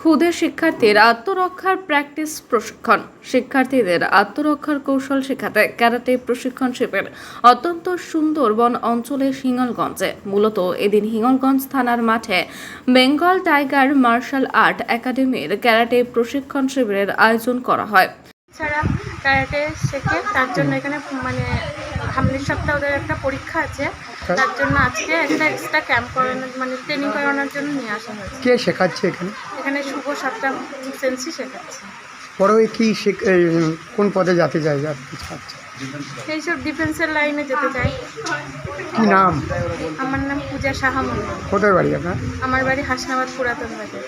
ক্ষুদে শিক্ষার্থীর আত্মরক্ষার প্র্যাকটিস প্রশিক্ষণ। শিক্ষার্থীদের আত্মরক্ষার কৌশল শেখাতে ক্যারাটে প্রশিক্ষণ শিবির অত্যন্ত সুন্দরবন অঞ্চলের হিঙ্গলগঞ্জে। মূলত এদিন হিঙ্গলগঞ্জ থানার মাঠে বেঙ্গল টাইগার মার্শাল আর্ট একাডেমির ক্যারাটে প্রশিক্ষণ শিবিরের আয়োজন করা হয়। ছাড়া ক্যারাটে শেখে, তার জন্য এখানে মানে সামনের সপ্তাহে ওদের একটা পরীক্ষা আছে। তার জন্য আজকে একটা এক্সট্রা ক্যাম্প করানোর মানে ট্রেনিং করানোর জন্য নিয়ে আসা হয়েছে। কে শেখাচ্ছে এখানে? এখানে শুভ সাতটা সেন্সি শেখাচ্ছে। বড় হয়ে কি শেখ- এই, কোন পদে যেতে চাই এইসব ডিফেন্সের লাইনে যেতে চাই কি নাম? আমার নাম পূজা সাহা মন্ডল কোথায় বাড়ি আপনার? আমার বাড়ি হাসনাবাদ পুরাতন বাজার।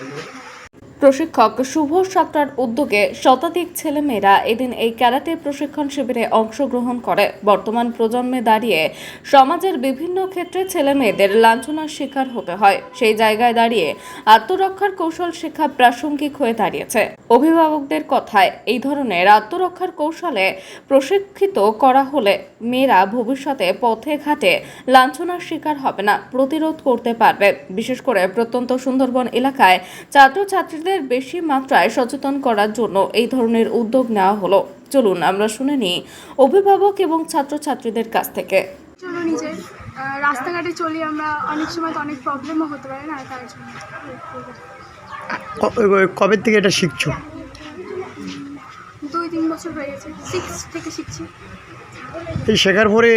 প্রশিক্ষক শুভ সাতটার উদ্যোগে শতাধিক ছেলেমেয়েরা এদিন এই ক্যারাটে প্রশিক্ষণ শিবিরে অংশগ্রহণ করে। বর্তমান প্রজন্মে দাঁড়িয়ে সমাজের বিভিন্ন ক্ষেত্রে ছেলে মেয়েদের লাঞ্ছনার শিকার হতে হয়। সেই জায়গায় দাঁড়িয়ে আত্মরক্ষার কৌশল শেখা প্রাসঙ্গিক হয়ে দাঁড়িয়েছে। অভিভাবকদের কথায়, এই ধরনের আত্মরক্ষার কৌশলে প্রশিক্ষিত করা হলে মেয়েরা ভবিষ্যতে পথে ঘাটে লাঞ্ছনার শিকার হবে না, প্রতিরোধ করতে পারবে। বিশেষ করে প্রত্যন্ত সুন্দরবন এলাকায় ছাত্রছাত্রীদের বেশি মাত্রায় সচেতন করার জন্য এই ধরনের উদ্যোগ নেওয়া হলো। চলুন আমরা শুনে নিই অভিভাবক এবং ছাত্রছাত্রীদের কাছ থেকে। রাস্তাঘাটে চলি আমরা অনেক সময় তো অনেক প্রবলেমও হতে পারে না তার জন্য। কবে থেকে এটা শিখছো? দুই তিন বছর হয়ে গেছে। সিক্স থেকে শিখছি। এই শেখার পরে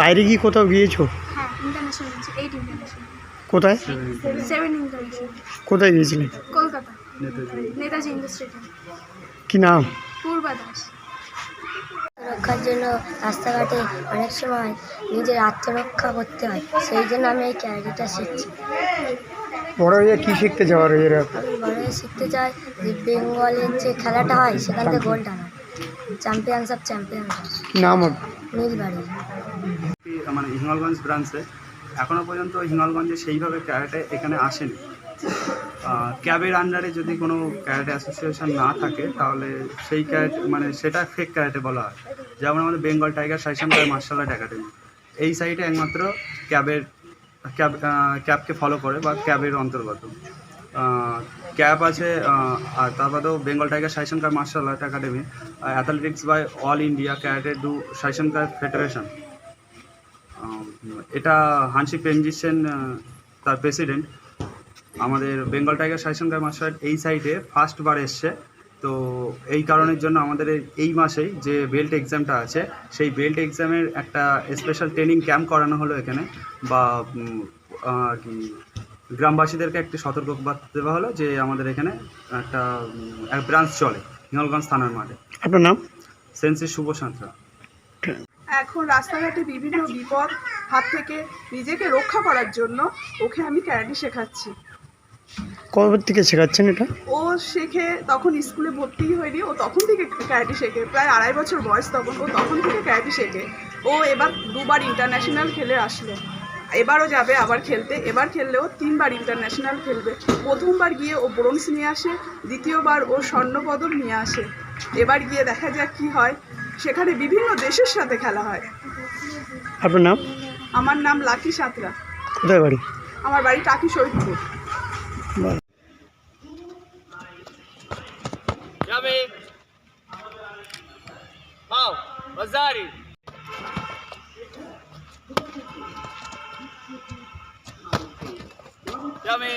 বাইরে গিয়ে কোথাও গিয়েছো? হ্যাঁ ইন্টারন্যাশনাল এইট ইন্টারন্যাশনাল কোথায়? সেভেন ইন্টারন্যাশনাল কোথায় গিয়েছিলেন কলকাতা। নেতাজি। কি নাম? পূর্বা দাস। রক্ষার জন্য রাস্তাঘাটে অনেক সময় নিজের আত্মরক্ষা করতে হয় সেই জন্য আমি এই ক্যারিটা শিখছি। বড় হয়ে কি শিখতে যাওয়ার এরা? আমি বড় হয়ে শিখতে চাই যে বেঙ্গলের যে খেলাটা হয় সেখান থেকে গোল টানা। চ্যাম্পিয়ন্স অফ চ্যাম্পিয়ন্স নাম? নীলবাড়ি। মানে হিঙ্গলগঞ্জ ব্রাঞ্চে এখনও পর্যন্ত হিঙ্গলগঞ্জে সেইভাবে ক্যারাটে এখানে আসেনি। ক্যাবের আন্ডারে যদি কোনো ক্যারাটে অ্যাসোসিয়েশন না থাকে, তাহলে সেই ক্যারাটে মানে সেটা ফেক ক্যারাটে বলা হয়। যেমন আমাদের বেঙ্গল টাইগার সাইসামকার মার্শাল আর্ট একাডেমি এই সাইটে একমাত্র ক্যাবের, ক্যাব ক্যাবকে ফলো করে বা ক্যাবের অন্তর্গত। ক্যাব আছে আর তার বাদেও Bengal tiger সাইসনকার martial art academy athletics by all India karate do সাইসনকার federation এটা হানসি পেনজিসেন তার প্রেসিডেন্ট আমাদের বেঙ্গল টাইগার মার্শাল আর্ট এই সাইটে ফার্স্ট বার এসছে। তো এই কারণের জন্য আমাদের এই- এই মাসেই যে বেল্ট এক্সামটা আছে সেই বেল্ট এক্সামের একটা স্পেশাল ট্রেনিং ক্যাম্প করানো হলো এখানে। বা কি গ্রামবাসীদেরকে একটি সতর্ক বার্তা দেওয়া হলো যে আমাদের এখানে একটা এক ব্রাঞ্চ চলে হিঙ্গলগঞ্জ থানার মাঠে। আপনার নাম? সেন্সি শুভ সাঁতরা এখন রাস্তাঘাটে বিভিন্ন বিপদ হাত থেকে নিজেকে রক্ষা করার জন্য ওকে আমি ক্যারাটে শেখাচ্ছি। কবে থেকে শেখাচ্ছেন এটা? ও শেখে তখন স্কুলে ভর্তি হয়নি ও তখন থেকে ক্যারাটে শেখে প্রায় আড়াই বছর বয়স তখন ও তখন থেকে ক্যারাটে শেখে। ও এবার দুবার ইন্টারন্যাশনাল খেলে আসলো। এবারও যাবে আবার খেলতে এবার খেললেও তিনবার ইন্টারন্যাশনাল খেলবে। প্রথমবার গিয়ে ও ব্রোঞ্জ নিয়ে আসে দ্বিতীয়বার ও স্বর্ণপদক নিয়ে আসে। এবার গিয়ে দেখা যাক কি হয়। সেখানে বিভিন্ন দেশের সাথে খেলা হয়। আপনার নাম? আমার নাম লাকি সাঁতরা। কোথায় বাড়ি? আমার বাড়ি টাকি শহীদপুর વઝારી તમે